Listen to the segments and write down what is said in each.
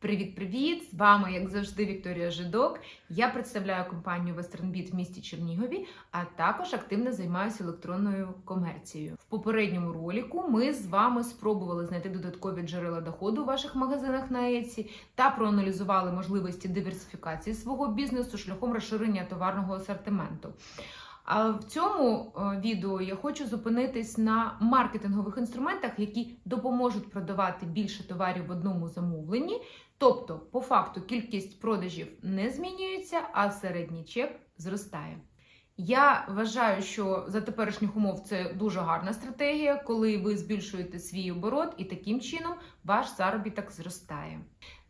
Привіт-привіт! З вами, як завжди, Вікторія Жидок. Я представляю компанію WesternBit в місті Чернігові, а також активно займаюся електронною комерцією. В попередньому ролику ми з вами спробували знайти додаткові джерела доходу у ваших магазинах на Etsy та проаналізували можливості диверсифікації свого бізнесу шляхом розширення товарного асортименту. А в цьому е, відео я хочу зупинитись на маркетингових інструментах, які допоможуть продавати більше товарів в одному замовленні. Тобто, по факту, кількість продажів не змінюється, а середній чек зростає. Я вважаю, що за теперішніх умов це дуже гарна стратегія, коли ви збільшуєте свій оборот і таким чином ваш заробіток зростає.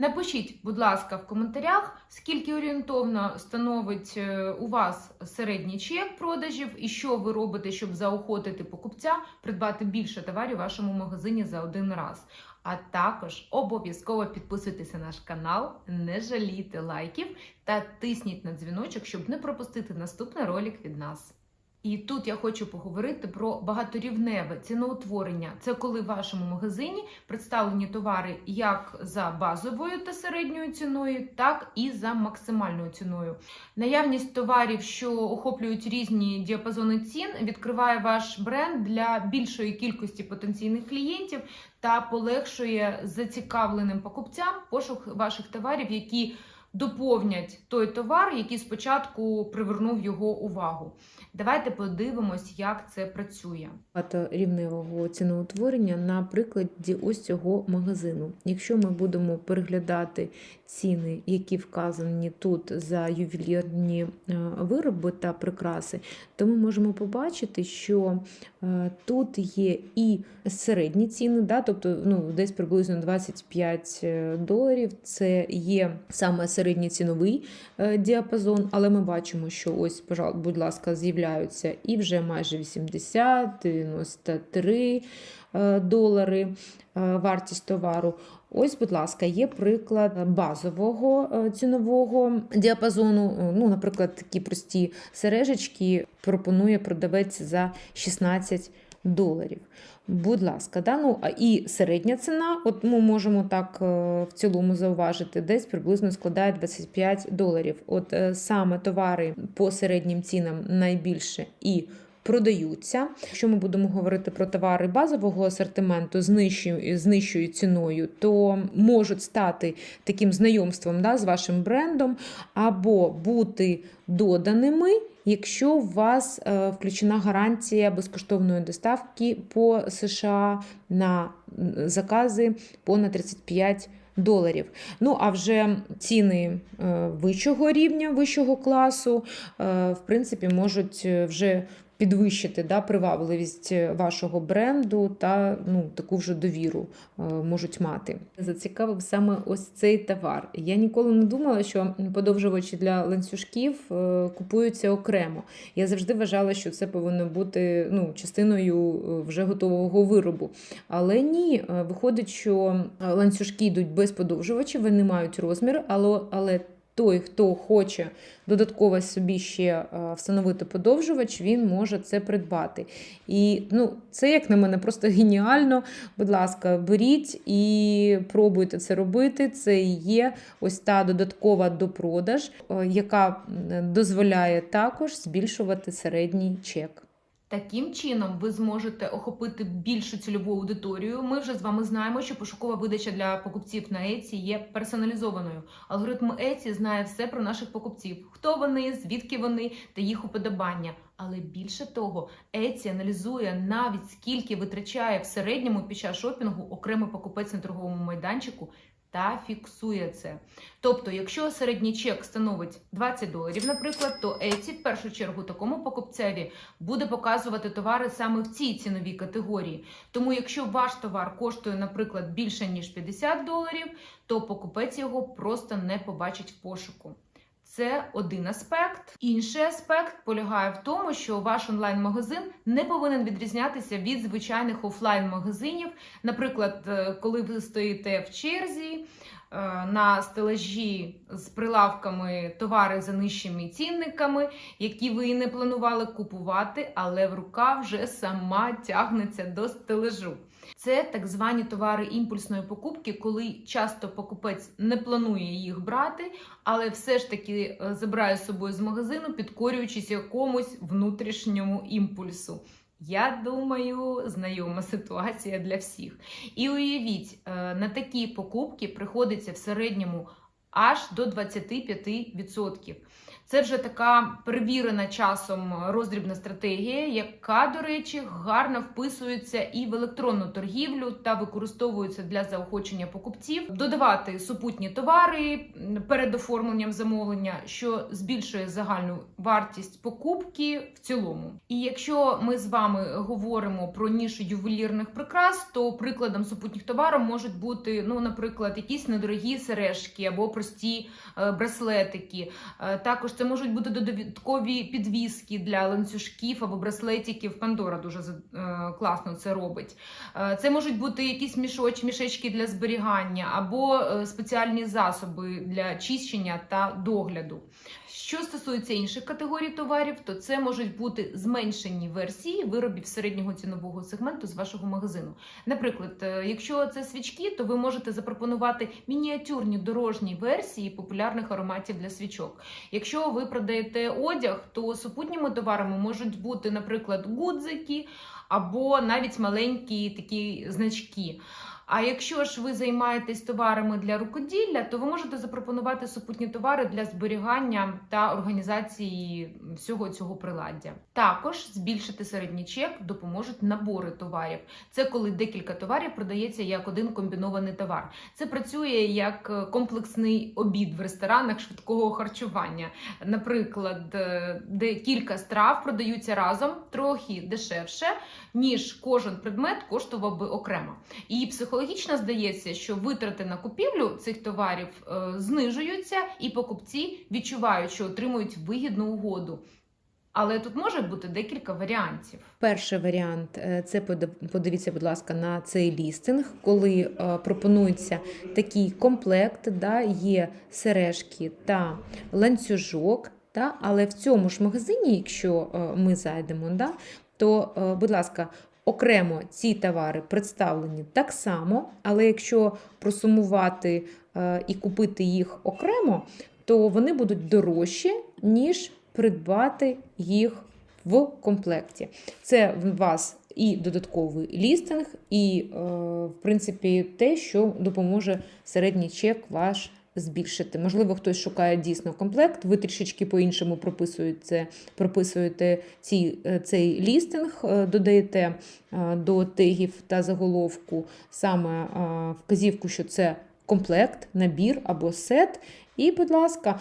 Напишіть, будь ласка, в коментарях, скільки орієнтовно становить е, у вас середній чек продажів, і що ви робите, щоб заохотити покупця придбати більше товарів в вашому магазині за один раз. А також обов'язково підписуйтесь на наш канал, не жалійте лайків та тисніть на дзвіночок, щоб не пропустити наступний ролик від нас. І тут я хочу поговорити про багаторівневе ціноутворення. Це коли в вашому магазині представлені товари як за базовою та середньою ціною, так і за максимальною ціною. Наявність товарів, що охоплюють різні діапазони цін, відкриває ваш бренд для більшої кількості потенційних клієнтів та полегшує зацікавленим покупцям пошук ваших товарів, які доповнять той товар, який спочатку привернув його увагу. Давайте подивимось, як це працює. багаторівневого ціноутворення на прикладі ось цього магазину. Якщо ми будемо переглядати ціни, які вказані тут за ювелірні е, вироби та прикраси, то ми можемо побачити, що е, тут є і середні ціни, да, тобто ну, десь приблизно 25 доларів. Це є саме середньоціновий е, діапазон, але ми бачимо, що ось, будь ласка, з'являються і вже майже 80, 93 е, долари е, вартість товару. Ось, будь ласка, є приклад базового е, цінового діапазону. Е, Ну, наприклад, такі прості сережечки пропонує продавець за 16 доларів. Будь ласка, да? ну, а і середня ціна, от ми можемо так е, в цілому зауважити, десь приблизно складає 25 доларів. От саме товари по середнім цінам найбільше і продаються. Якщо ми будемо говорити про товари базового асортименту з нижчою, з нижчою ціною, то можуть стати таким знайомством да, з вашим брендом або бути доданими. Якщо у вас е, включена гарантія безкоштовної доставки по США на закази понад 35 доларів. Ну а вже ціни е, вищого рівня, вищого класу, е, в принципі, можуть вже підвищити да, привабливість вашого бренду та ну, таку вже довіру е, можуть мати. Зацікавив саме ось цей товар. Я ніколи не думала, що подовжувачі для ланцюжків е, купуються окремо. Я завжди вважала, що це повинно бути ну, частиною е, вже готового виробу. Але ні, е, виходить, що е, ланцюжки йдуть без подовжувачів, вони мають розмір, але, але той, хто хоче додатково собі ще е, встановити подовжувач, він може це придбати. І ну, це, як на мене, просто геніально. Будь ласка, беріть і пробуйте це робити. Це є ось та додаткова допродаж, е, яка дозволяє також збільшувати середній чек. Таким чином, ви зможете охопити більшу цільову аудиторію. Ми вже з вами знаємо, що пошукова видача для покупців на Etsy є персоналізованою. Алгоритм Etsy знає все про наших покупців: хто вони, звідки вони та їх уподобання. Але більше того, Etsy аналізує навіть скільки витрачає в середньому під час шопінгу окремий покупець на торговому майданчику. Та фіксує це. Тобто, якщо середній чек становить 20 доларів, наприклад, то Etsy в першу чергу такому покупцеві буде показувати товари саме в цій ціновій категорії. Тому, якщо ваш товар коштує, наприклад, більше ніж 50 доларів, то покупець його просто не побачить в пошуку. Це один аспект. Інший аспект полягає в тому, що ваш онлайн-магазин не повинен відрізнятися від звичайних офлайн-магазинів. Наприклад, е, коли ви стоїте в черзі е, на стелажі з прилавками товари за нижчими цінниками, які ви і не планували купувати, але в рука вже сама тягнеться до стележу. Це так звані товари імпульсної покупки, коли часто покупець не планує їх брати, але все ж таки е, забирає з собою з магазину, підкорюючись якомусь внутрішньому імпульсу. Я думаю, знайома ситуація для всіх. І уявіть, е, на такі покупки приходиться в середньому аж до 25%. Це вже така перевірена часом роздрібна стратегія, яка, до речі, гарно вписується і в електронну торгівлю та використовується для заохочення покупців, додавати супутні товари перед оформленням замовлення, що збільшує загальну вартість покупки в цілому. І якщо ми з вами говоримо про нішу ювелірних прикрас, то прикладом супутніх товарів можуть бути, ну, наприклад, якісь недорогі сережки або прості е, браслетики. Е, Також це можуть бути додаткові підвіски для ланцюжків або браслетиків. Пандора дуже е, класно це робить. Е, Це можуть бути якісь мішоч, мішечки для зберігання або е, спеціальні засоби для чищення та догляду. Що стосується інших категорій товарів, то це можуть бути зменшені версії виробів середнього цінового сегменту з вашого магазину. Наприклад, е, якщо це свічки, то ви можете запропонувати мініатюрні дорожні версії популярних ароматів для свічок. Якщо ви продаєте одяг, то супутніми товарами можуть бути, наприклад, гудзики або навіть маленькі такі значки. А якщо ж ви займаєтесь товарами для рукоділля, то ви можете запропонувати супутні товари для зберігання та організації всього цього приладдя. Також збільшити середній чек допоможуть набори товарів. Це коли декілька товарів продається як один комбінований товар. Це працює як е, комплексний обід в ресторанах швидкого харчування. Наприклад, е, де кілька страв продаються разом трохи дешевше, ніж кожен предмет коштував би окремо. І психологічно здається, що витрати на купівлю цих товарів е, знижуються, і покупці відчувають, що отримують вигідну угоду. Але тут може бути декілька варіантів. Перший варіант е, це подивіться, будь ласка, на цей лістинг, коли е, пропонується такий комплект, да, є сережки та ланцюжок. Та, але в цьому ж магазині, якщо ми зайдемо, да, то, будь ласка, окремо ці товари представлені так само, але якщо просумувати е, і купити їх окремо, то вони будуть дорожчі, ніж придбати їх в комплекті. Це в вас і додатковий лістинг, і, е, в принципі, те, що допоможе середній чек ваш збільшити. Можливо, хтось шукає дійсно комплект, ви трішечки по-іншому прописуєте, прописуєте ці, е, цей лістинг, е, додаєте е, до тегів та заголовку саме вказівку, що це комплект, набір або сет. І, будь ласка,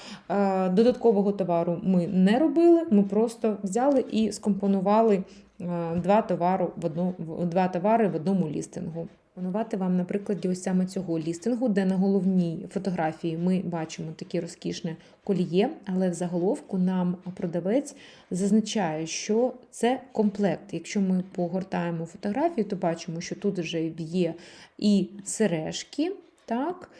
додаткового товару ми не робили, ми просто взяли і скомпонували два, товару в одну, два товари в одному лістингу. Пропонувати вам на прикладі ось саме цього лістингу, де на головній фотографії ми бачимо таке розкішне коліє, але в заголовку нам продавець зазначає, що це комплект. Якщо ми погортаємо фотографію, то бачимо, що тут вже є і сережки, так,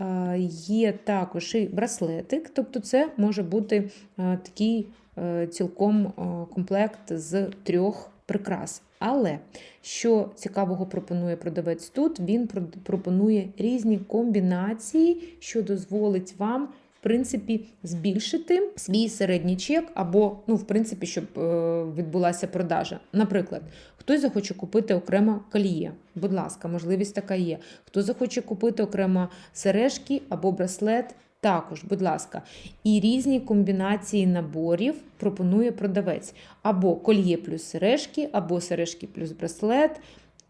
е, є також і браслетик, тобто це може бути е, такий е, цілком комплект з трьох прикрас. Але що цікавого пропонує продавець тут, він пропонує різні комбінації, що дозволить вам. В принципі, збільшити свій середній чек, або, ну, в принципі, щоб е, відбулася продажа. Наприклад, хтось захоче купити окремо коліє. Будь ласка, можливість така є. Хто захоче купити окремо сережки або браслет, також, будь ласка. І різні комбінації наборів пропонує продавець. Або кольє плюс сережки, або сережки плюс браслет,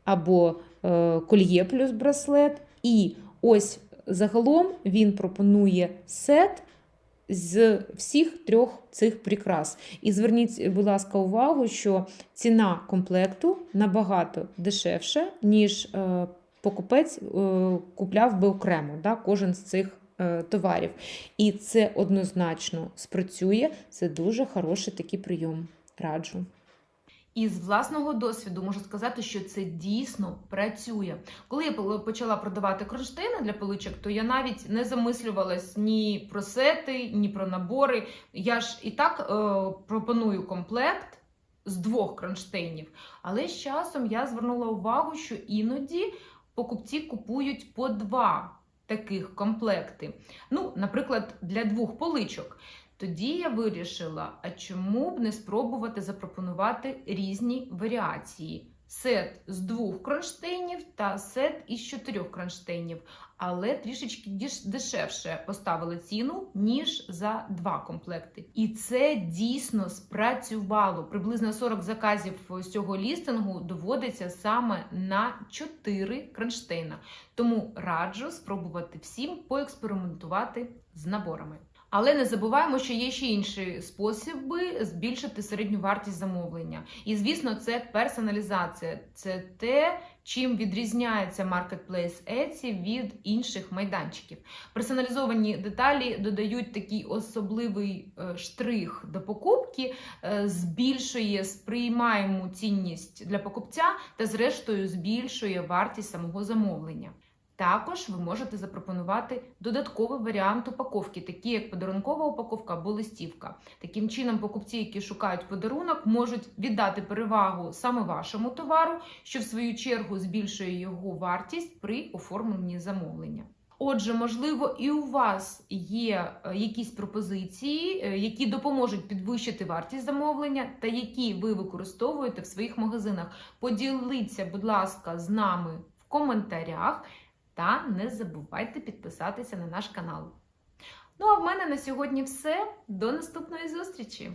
або е, кольє плюс браслет. І ось загалом він пропонує сет з всіх трьох цих прикрас. І зверніть, будь ласка, увагу, що ціна комплекту набагато дешевша, ніж е, покупець е, купляв би окремо да, кожен з цих товарів. І це однозначно спрацює. Це дуже хороший такий прийом. Раджу. І з власного досвіду можу сказати, що це дійсно працює. Коли я почала продавати кронштейни для поличок, то я навіть не замислювалась ні про сети, ні про набори. Я ж і так е, пропоную комплект. з двох кронштейнів. Але з часом я звернула увагу, що іноді покупці купують по два таких комплекти. Ну, наприклад, для двох поличок. Тоді я вирішила, а чому б не спробувати запропонувати різні варіації. Сет з двох кронштейнів та сет із чотирьох кронштейнів, але трішечки дешевше поставили ціну, ніж за два комплекти. І це дійсно спрацювало. Приблизно 40 заказів з цього лістингу доводиться саме на 4 кронштейна. Тому раджу спробувати всім поекспериментувати з наборами. Але не забуваємо, що є ще інші способи збільшити середню вартість замовлення. І звісно, це персоналізація. Це те, чим відрізняється маркетплейс Etsy від інших майданчиків. Персоналізовані деталі додають такий особливий е, штрих до покупки, е, збільшує сприймаєму цінність для покупця та, зрештою, збільшує вартість самого замовлення. Також ви можете запропонувати додатковий варіант упаковки, такі як подарункова упаковка або листівка. Таким чином, покупці, які шукають подарунок, можуть віддати перевагу саме вашому товару, що в свою чергу збільшує його вартість при оформленні замовлення. Отже, можливо, і у вас є е, якісь пропозиції, е, які допоможуть підвищити вартість замовлення, та які ви використовуєте в своїх магазинах. Поділіться, будь ласка, з нами в коментарях. Та не забувайте підписатися на наш канал. Ну а в мене на сьогодні все. До наступної зустрічі!